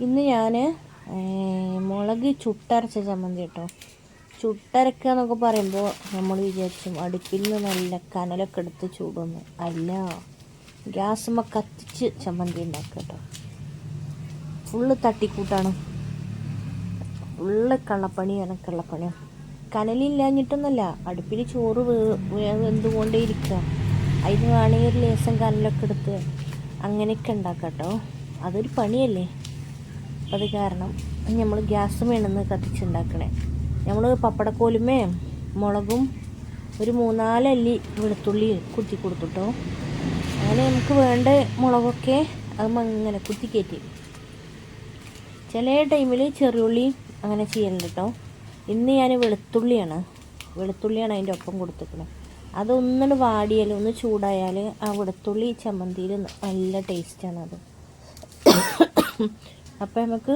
ഇന്ന് ഞാൻ മുളക് ചുട്ടരച്ച ചമ്മന്തി കേട്ടോ. ചുട്ടരക്കുക എന്നൊക്കെ പറയുമ്പോൾ നമ്മൾ വിചാരിച്ചു അടുപ്പിൽ നിന്ന് നല്ല കനലൊക്കെ എടുത്ത് ചൂടുന്നു. അല്ല ഗ്യാസുമ്മ കത്തിച്ച് ചമ്മന്തി ഉണ്ടാക്കുക കേട്ടോ. ഫുള്ള് തട്ടിക്കൂട്ടാണ്. ഫുള്ള് കള്ളപ്പണിയാണ് കള്ളപ്പണി കനലില്ലാഞ്ഞിട്ടൊന്നുമല്ല അടുപ്പിൽ ചോറ് വേ- വെന്തുകൊണ്ടേ ഇരിക്കുക. അതിന് വേണമെങ്കിൽ ലേസം കനലൊക്കെ എടുത്ത് അങ്ങനെയൊക്കെ ഉണ്ടാക്കാം കേട്ടോ. അതൊരു പണിയല്ലേ? അത് കാരണം നമ്മൾ ഗ്യാസ് വേണമെന്ന് കത്തിച്ചുണ്ടാക്കണേ. നമ്മൾ പപ്പടക്കോലുമേ മുളകും ഒരു മൂന്നാലല്ലി വെളുത്തുള്ളി കുത്തി കൊടുത്തുട്ടോ. അങ്ങനെ നമുക്ക് വേണ്ട മുളകൊക്കെ അത് അങ്ങനെ കുത്തി കയറ്റി ചില ടൈമിൽ ചെറിയുള്ളി അങ്ങനെ ചെയ്യലുണ്ട് കേട്ടോ ഇന്ന് ഞാൻ വെളുത്തുള്ളിയാണ്. വെളുത്തുള്ളിയാണ് അതിന്റെ ഒപ്പം കൊടുത്തിരിക്കുന്നത് അതൊന്നും വാടിയാൽ ഒന്ന് ചൂടായാൽ ആ വെളുത്തുള്ളി ചമ്മന്തിയിൽ നല്ല ടേസ്റ്റാണ് അത് അപ്പോൾ നമുക്ക്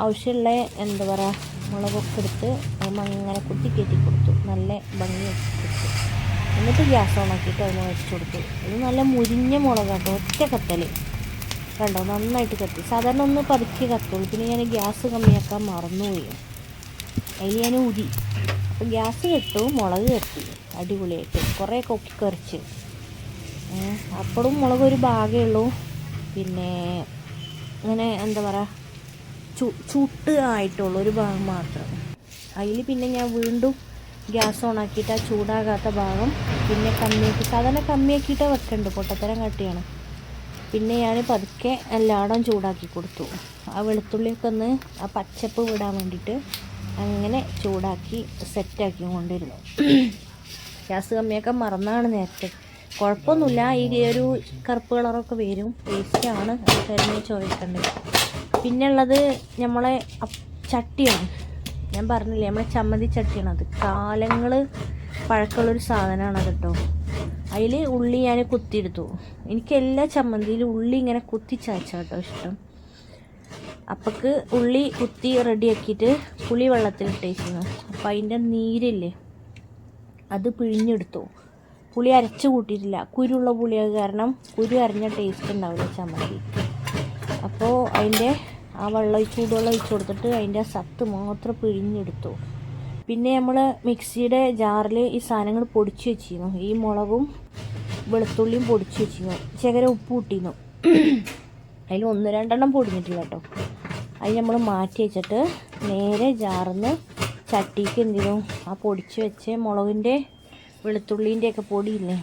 ആവശ്യമുള്ള എന്താ പറയുക മുളകൊക്കെ എടുത്ത് അങ്ങനെ കുത്തി കയറ്റി കൊടുത്തു. നല്ല ഭംഗി കൊടുത്തു എന്നിട്ട് ഗ്യാസ് ഓണാക്കിയിട്ട് അതിന് വെച്ച് കൊടുത്തു. ഇത് നല്ല മുരിഞ്ഞ മുളകാട്ടോ ഒറ്റ കത്തൽ കണ്ടോ? നന്നായിട്ട് കത്തി. സാധാരണ ഒന്ന് പതുക്കി കത്തുള്ളൂ. പിന്നെ ഞാൻ ഗ്യാസ് കമ്മിയാക്കാൻ മറന്നുപോയി. അതിൽ ഞാൻ ഉരി. അപ്പോൾ ഗ്യാസ് കെട്ടു മുളക് കെട്ടി. അടിപൊളിയായിട്ട്. കുറേ കൊക്കി കുറച്ച് അപ്പോഴും മുളക് ഒരു ഭാഗമേ ഉള്ളൂ. പിന്നെ അങ്ങനെ എന്താ പറയുക ചു ചുട്ട് ആയിട്ടുള്ളൂ ഒരു ഭാഗം മാത്രം. അതിൽ പിന്നെ ഞാൻ വീണ്ടും ഗ്യാസ് ഓണാക്കിയിട്ട് ആ ചൂടാകാത്ത ഭാഗം പിന്നെ കമ്മിയാക്കി സാധാരണ കമ്മിയാക്കിയിട്ട് വെക്കണ്ട് പൊട്ടത്തരം കട്ടിയാണ്. പിന്നെ ഞാൻ പതുക്കെ എല്ലായിടം ചൂടാക്കി കൊടുത്തു. ആ വെളുത്തുള്ളിയൊക്കെ ഒന്ന് ആ പച്ചപ്പ് വിടാൻ വേണ്ടിയിട്ട് അങ്ങനെ ചൂടാക്കി സെറ്റാക്കി കൊണ്ടിരുന്നു. ഗ്യാസ് കമ്മിയാക്കാൻ മറന്നാണ് നേരത്തെ. കുഴപ്പമൊന്നുമില്ല. ഈ ഒരു കറുപ്പ് കളറൊക്കെ വരും. ടേസ്റ്റാണ് തന്നെ ചോദിക്കേണ്ടത്. പിന്നെ ഉള്ളത് നമ്മളെ ചട്ടിയാണ്. ഞാൻ പറഞ്ഞില്ലേ നമ്മളെ ചമ്മന്തി ചട്ടിയാണ് അത്. കാലങ്ങൾ പഴക്കമുള്ളൊരു സാധനമാണ് കേട്ടോ അതിൽ ഉള്ളി ഞാൻ കുത്തിയെടുത്തു. എനിക്ക് എല്ലാ ചമ്മന്തിയിലും ഉള്ളി ഇങ്ങനെ കുത്തി ചാച്ച കേട്ടോ ഇഷ്ടം. അപ്പക്ക് ഉള്ളി കുത്തി റെഡിയാക്കിയിട്ട് പുളി വെള്ളത്തിൽ വെള്ളത്തിലിട്ടേക്കുന്നു അപ്പം അതിന്റെ നീരില്ലേ അത് പിഴിഞ്ഞെടുത്തു. പുളി അരച്ച് കൂട്ടിയിട്ടില്ല. കുരുള്ള പുളിയൊക്കെ കാരണം കുരു അരഞ്ഞ ടേസ്റ്റ് ഉണ്ടാവില്ല ചമ്മന്തി. അപ്പോൾ അതിന്റെ ആ വെള്ളം ചൂടുവെള്ളം ഒഴിച്ച് കൊടുത്തിട്ട് അതിന്റെ സത്ത് മാത്രം പിഴിഞ്ഞെടുത്തു. പിന്നെ നമ്മൾ മിക്സിയുടെ ജാറിൽ ഈ സാധനങ്ങൾ പൊടിച്ച് വെച്ചിരുന്നു. ഈ മുളകും വെളുത്തുള്ളിയും പൊടിച്ച് വെച്ചിരുന്നു. ചകര ഉപ്പ് കൂട്ടിയിരുന്നു അതിൽ ഒന്ന് രണ്ടെണ്ണം പൊടിഞ്ഞിട്ടില്ല കേട്ടോ. അത് നമ്മൾ മാറ്റി വെച്ചിട്ട് നേരെ ജാറിന്ന് ചട്ടിക്ക് എന്തിനും ആ പൊടിച്ച് വെച്ച് മുളകിന്റെ വെളുത്തുള്ളീന്റെ ഒക്കെ പൊടിയില്ലേ?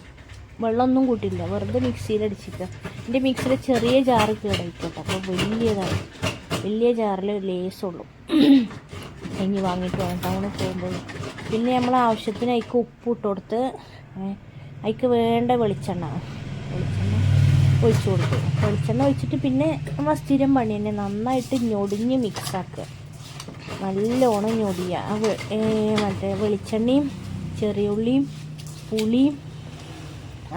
വെള്ളമൊന്നും കൂട്ടില്ല. വെറുതെ മിക്സിയിൽ അടിച്ചിട്ട് എന്റെ മിക്സിയിൽ ചെറിയ ജാറ് കേടായിക്കോട്ടെ. അപ്പോൾ വലിയതാണ്. വലിയ ജാറിൽ ലേസുള്ളൂ. ഇനി വാങ്ങിയിട്ട് വേണം ടൗണിൽ പോകുമ്പോൾ. പിന്നെ നമ്മൾ ആവശ്യത്തിന് അതിക്ക് ഉപ്പ് ഇട്ട് കൊടുത്ത് അതിക്ക് വേണ്ട വെളിച്ചെണ്ണ. വെളിച്ചെണ്ണ ഒഴിച്ചു കൊടുക്കും വെളിച്ചെണ്ണ ഒഴിച്ചിട്ട് പിന്നെ നമ്മൾ സ്ഥിരം പണി തന്നെ. നന്നായിട്ട് ഞൊടിഞ്ഞ് മിക്സാക്കുക. നല്ലോണം ഞൊടിയുക മറ്റേ വെളിച്ചെണ്ണയും ചെറിയ ഉള്ളിയും പുളിയും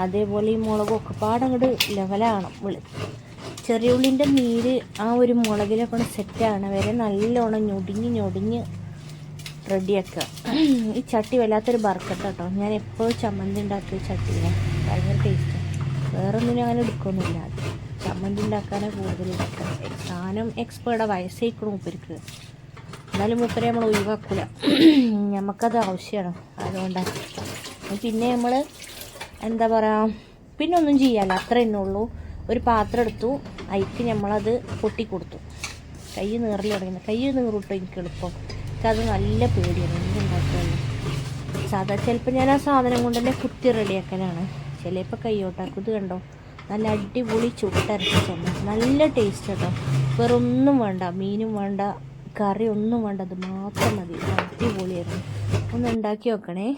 അതേപോലെ ഈ മുളകും ഒക്കെ ലെവലാണ്. വെളി ചെറിയ ഉള്ളിന്റെ നീര് ആ ഒരു മുളകിലൊക്കെ സെറ്റാണ്. വരെ നല്ലോണം ഞൊടിഞ്ഞ് ഞൊടിഞ്ഞ് റെഡിയാക്കുക. ഈ ചട്ടി വല്ലാത്തൊരു ബർക്കറ്റ് കേട്ടോ ഞാൻ എപ്പോഴും ചമ്മന്തി ഉണ്ടാക്കിയ ചട്ടിനെ ഭയങ്കര ടേസ്റ്റാണ് വേറെ ഒന്നിനും അങ്ങനെ എടുക്കൊന്നുമില്ല. ചമ്മന്തി ഉണ്ടാക്കാനാണ് കൂടുതൽ ഇഷ്ടം. സാധനം എക്സ്പേർട്ടാ വയസ്സേക്കണം മൂപ്പർക്ക്. എന്നാലും മൂപ്പരെ നമ്മൾ ഒഴിവാക്കില്ല നമുക്കത് ആവശ്യമാണ് അതുകൊണ്ടാണ് പിന്നെ നമ്മൾ എന്താ പറയുക പിന്നെ ഒന്നും ചെയ്യാല്ല അത്ര തന്നെ ഉള്ളൂ. ഒരു പാത്രം എടുത്തു അതിക്ക് നമ്മളത് പൊട്ടി കൊടുത്തു കൈ നീറൽ തുടങ്ങി കൈ നീറിട്ടോ എനിക്ക് എളുപ്പം. എനിക്കത് നല്ല പേടിയാണ്. എന്തുണ്ടാക്കുമല്ലോ സാധാ ചിലപ്പോൾ ഞാൻ ആ സാധനം കൊണ്ട് തന്നെ കുത്തി റെഡിയാക്കാനാണ്. ചിലപ്പോൾ കൈയോട്ടാക്കും ഇത് കണ്ടോ? നല്ല അടിപൊളി ചുട്ടരച്ച് ചമ്മന്തി. നല്ല ടേസ്റ്റ് കേട്ടോ. വേറെ ഒന്നും വേണ്ട. മീനും വേണ്ട. കറി ഒന്നും വേണ്ട. അത് മാത്രം മതി. അടിപൊളിയായിരുന്നു. ഒന്ന് ഉണ്ടാക്കി വെക്കണേ